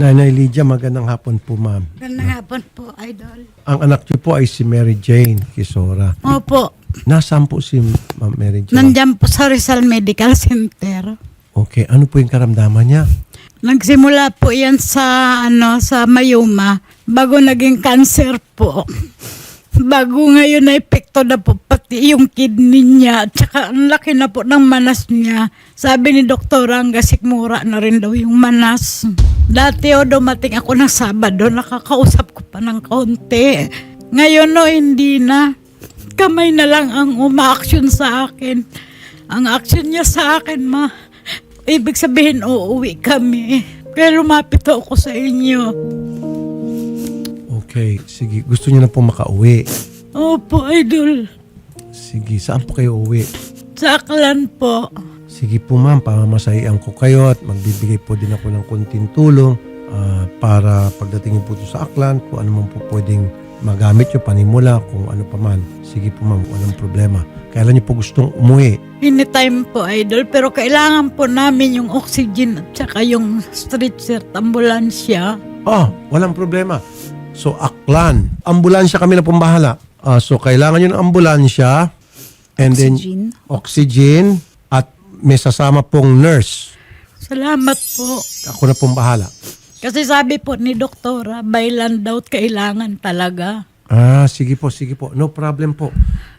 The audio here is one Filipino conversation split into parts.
Nanay Lydia, magandang hapon po ma'am. Magandang hapon po, Idol. Ang anak niyo po ay si Mary Jane Kisora. Opo, Nasaan po si Ma'am Mary Jane? nandyan po sa Rizal Medical Center. Okay, ano po yung karamdaman niya? Nagsimula po yan sa, ano, sa Mayuma, bago naging cancer po. Bago ngayon na epekto na po pati yung kidney niya, at saka ang laki na po ng manas niya. Sabi ni doktora, hanggang sikmura na rin daw yung manas. Dati o dumating ako ng Sabado, nakakausap ko pa ng kaunti. Ngayon no, hindi na. Kamay na lang ang uma-action sa akin. Ang action niya sa akin, ma, ibig sabihin uuwi kami. Kaya lumapit ako sa inyo. Okay, sige. Gusto niyo na po makauwi. Opo, idol. Sige, saan po kayo uwi? Sa Aklan po. Sige po ma'am, pamamasahian ko kayo at magbibigay po din ako ng konting tulong ah, para pagdating niyo po sa Aklan, kung ano man po pwedeng magamit nyo, panimula, kung ano pa man. Sige po ma'am, walang problema. Kailan niyo po gustong umuwi? Anytime po, idol. Pero kailangan po namin yung oxygen at saka yung stretcher at ambulansya. Oh, walang problema. So, Aklan. Ambulansya kami na pong bahala. Ah, so, kailangan nyo ng ambulansya and then Oxygen. May sasama pong nurse. Salamat po. Ako na pong bahala. Kasi sabi po ni doktora, by land out kailangan talaga. Ah, sige po, sige po. No problem po.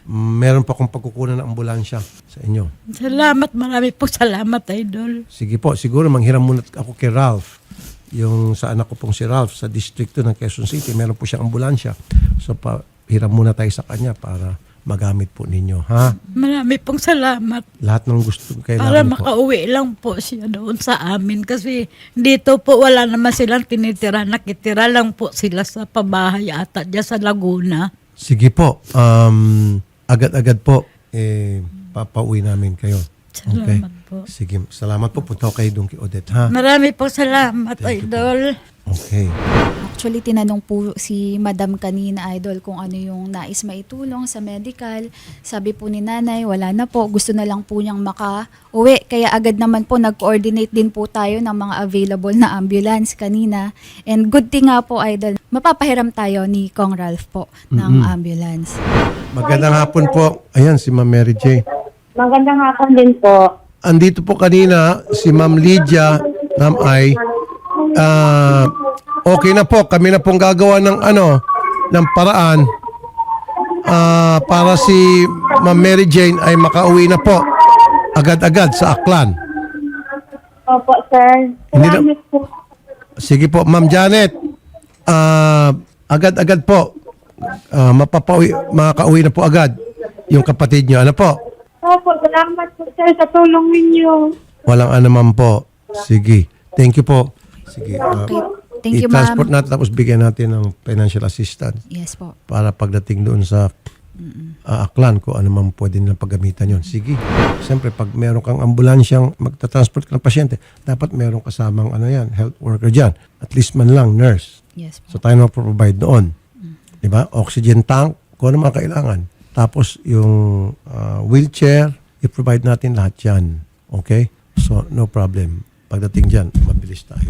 Meron pa akong pagkukunan ng ambulansya sa inyo. Salamat, marami po salamat, idol. Sige po, siguro manghiram muna ako kay Ralph. Yung sa anak ko pong si Ralph sa distrito ng Quezon City, meron po siyang ambulansya. So, pa, hiram muna tayo sa kanya para magamit po ninyo, ha? Marami pong salamat. Lahat ng gusto Para kailangan po. makauwi lang po siya doon sa amin. Kasi dito po wala naman silang tinitira. Nakitira lang po sila sa pabahay ata dyan sa Laguna. Sige po. Um, agad-agad po, eh, papauwi namin kayo. Salamat po. Sige, salamat po. Punta ko kayo doon kay Odette, ha? Marami po salamat, Thank you po. idol. Okay. Actually, tinanong po si Madam kanina, Idol, kung ano yung nais maitulong sa medical. Sabi po ni nanay, wala na po. Gusto na lang po niyang maka-uwi. Kaya agad naman po, nag-coordinate din po tayo ng mga available na ambulance kanina. And good thing nga po, Idol, mapapahiram tayo ni Kong Ralph po ng ambulance. Magandang hapon po. Ayan, si Ma'am Mary J. Magandang hapon din po. Andito po kanina si Ma'am Lydia, Ma'am Ay. Ah, okay na po. Kami na pong gagawa ng ano, ng paraan ah, para si Ma'am Mary Jane ay makauwi na po agad-agad sa Aklan. Opo, sir. Hindi na- Salamat po. Sige po, Ma'am Janet. Ah, agad-agad po. Ah, mapapauwi, makakauwi na po agad yung kapatid niyo. Ano po? Opo, salamat po, sir, sa tulong ninyo. Walang anuman po. Sige. Thank you po. Sige. ah, Okay. Thank you, I-transport ma'am. natin tapos bigyan natin ng financial assistance Yes po. para pagdating doon sa ah, Aklan kung ano man pwede nilang paggamitan yon. Sige. Siyempre, pag meron kang ambulansyang magta-transport ka ng pasyente, dapat meron kasamang ano yan, health worker dyan. At least man lang, nurse. Yes po. So tayo na provide doon. Di ba? Oxygen tank, kung ano man kailangan. Tapos yung ah, wheelchair, i-provide natin lahat yan. Okay? So no problem. Pagdating dyan, mabilis tayo.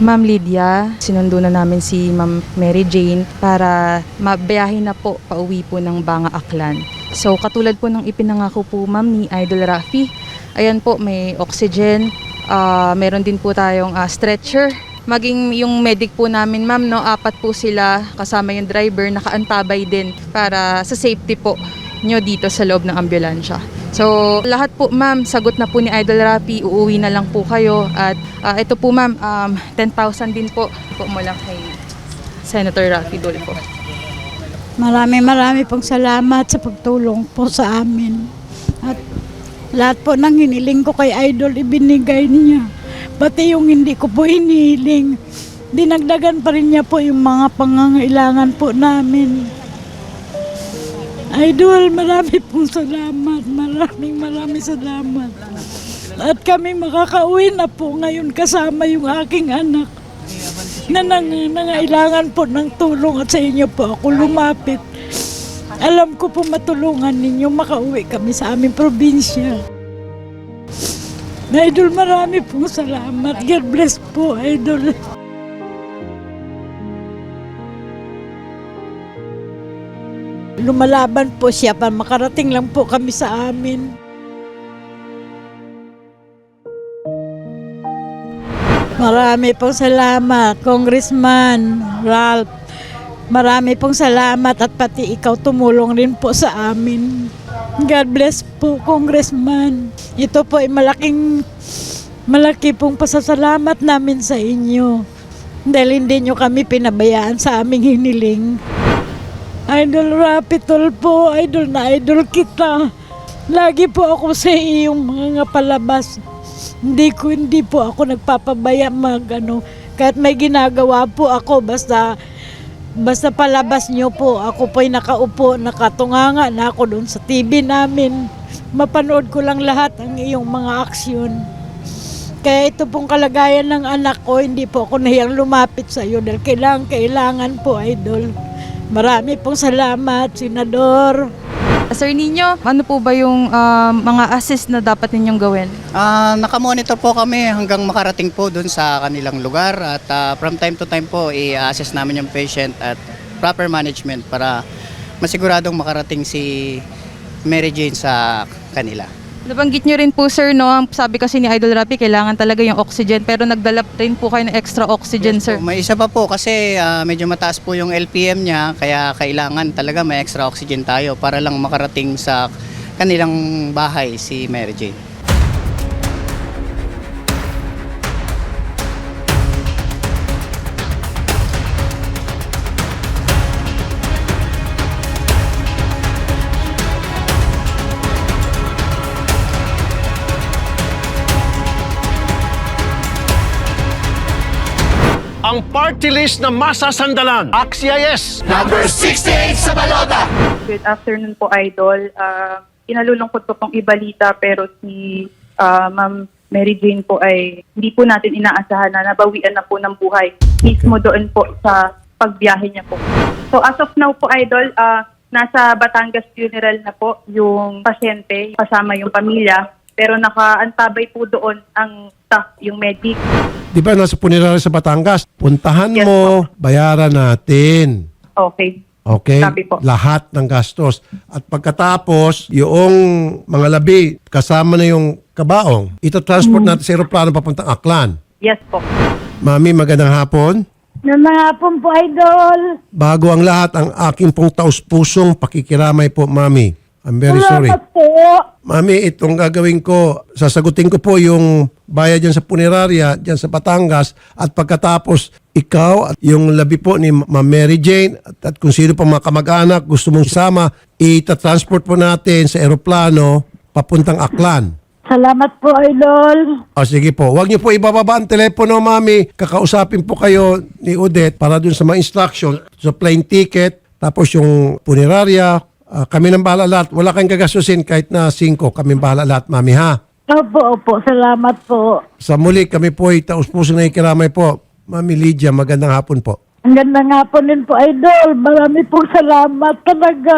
Ma'am Lydia, sinundo na namin si Ma'am Mary Jane para mabiyahin na po pauwi po ng Banga Aklan. So katulad po ng ipinangako po ma'am ni Idol Rafi, ayan po may oxygen, ah, meron din po tayong ah, stretcher. Maging yung medic po namin ma'am, no, apat po sila kasama yung driver, nakaantabay din para sa safety po nyo dito sa loob ng ambulansya. So, lahat po ma'am, sagot na po ni Idol Rapi, uuwi na lang po kayo. At ah, ito po ma'am, um, 10,000 din po po mula kay Senator Rafi Dulfo. Marami marami pong salamat sa pagtulong po sa amin. At Lahat po ng hiniling ko kay Idol, ibinigay niya. Pati yung hindi ko po hinihiling, dinagdagan pa rin niya po yung mga pangangailangan po namin. Idol, marami pong salamat. Maraming maraming salamat. At kami makakauwi na po ngayon kasama yung aking anak na nang, nangailangan po ng tulong at sa inyo po ako lumapit. Alam ko po matulungan ninyo makauwi kami sa aming probinsya. Idol, marami pong salamat. God bless po, Idol. Lumalaban po siya para makarating lang po kami sa amin. Marami pong salamat, Congressman Ralph. Marami pong salamat at pati ikaw tumulong rin po sa amin. God bless po, Congressman. Ito po ay malaking, malaki pong pasasalamat namin sa inyo. Dahil hindi nyo kami pinabayaan sa aming hiniling. Idol Rapitol po, idol na idol kita. Lagi po ako sa iyong mga palabas. Hindi ko hindi po ako nagpapabaya mag ano, kahit may ginagawa po ako basta basta palabas niyo po ako po'y nakaupo nakatunganga na ako doon sa TV namin. Mapanood ko lang lahat ang iyong mga aksyon. Kaya ito pong kalagayan ng anak ko hindi po ako nahiyang lumapit sa iyo dahil kailangan kailangan po idol marami pong salamat senador Sir Nino, ano po ba yung ah, mga assist na dapat ninyong gawin? Ah, nakamonitor po kami hanggang makarating po dun sa kanilang lugar at ah, from time to time po i-assess namin yung patient at proper management para masiguradong makarating si Mary Jane sa kanila. Nabanggit nyo rin po sir, no, ang sabi kasi ni Idol Rapi, kailangan talaga yung oxygen, pero nagdala rin po kayo ng extra oxygen, sir. Po, may isa pa po kasi ah, medyo mataas po yung LPM niya kaya kailangan talaga may extra oxygen tayo para lang makarating sa kanilang bahay si Mary Jane. Ang party list na masasandalan. Axia yes! Good afternoon po, Idol. Uh, inalulungkot ko pong ibalita pero si ah, Ma'am Mary Jane po ay hindi po natin inaasahan na nabawian na po ng buhay mismo doon po sa pagbiyahe niya po. So as of now po, Idol, ah, nasa Batangas Funeral na po yung pasyente kasama yung pamilya pero nakaantabay po doon ang staff, yung medic. Di ba nasa punerarya sa Batangas? Puntahan Yes, mo, bayaran natin. Okay. Okay? Sabi po. Lahat ng gastos. At pagkatapos, yung mga labi, kasama na yung kabaong, ito-transport natin sa aeroplano papuntang Aklan. Yes po. Mami, magandang hapon. ng mga pong po idol Bago ang lahat, ang aking pong taus-pusong pakikiramay po, Mami. I'm very sorry. salamat po Mami, itong gagawin ko, sasagutin ko po yung bayad dyan sa punerarya, dyan sa Batangas, at pagkatapos, ikaw at yung labi po ni Ma'am Mary Jane, at, at kung sino pa mga kamag-anak gusto mong isama, itatransport po natin sa eroplano papuntang Aklan. salamat po idol O sige po, huwag niyo po ibababa ang telepono, mami. Kakausapin po kayo ni Odette para dun sa mga instruction, sa plane ticket, tapos yung punerarya, ah, kami nang bahala lahat. Wala kayong gagastusin kahit na 5, kami bahala lahat, mami ha. opo opo salamat po Sa muli, kami po ay taus-puso na ikiramay po. Mami Lydia, magandang hapon po. Ang ganda nga po din po, Idol. Marami pong salamat talaga.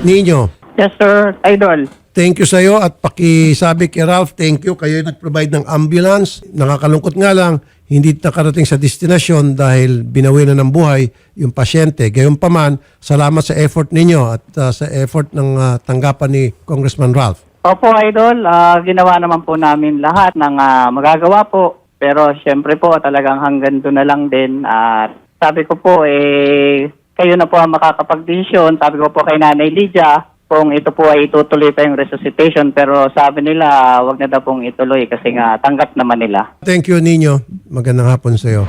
Ninyo, Yes sir, Idol. thank you sa iyo at pakisabi kay Ralph, thank you. Kayo yung nag-provide ng ambulance. Nakakalungkot nga lang, hindi nakarating sa destinasyon dahil binawi na ng buhay yung pasyente. Gayunpaman, salamat sa effort ninyo at uh, sa effort ng uh, tanggapan ni Congressman Ralph. Opo, Idol. Ah, ginawa naman po namin lahat ng ah, magagawa po. Pero syempre po, talagang hanggang doon na lang din. At sabi ko po, eh, kayo na po ang makakapag-desisyon. Sabi ko po kay Nanay Lydia, kung ito po ay itutuloy pa yung resuscitation. Pero sabi nila, wag na daw pong ituloy kasi nga tanggap naman nila. Thank you, Ninyo. Magandang hapon sa iyo.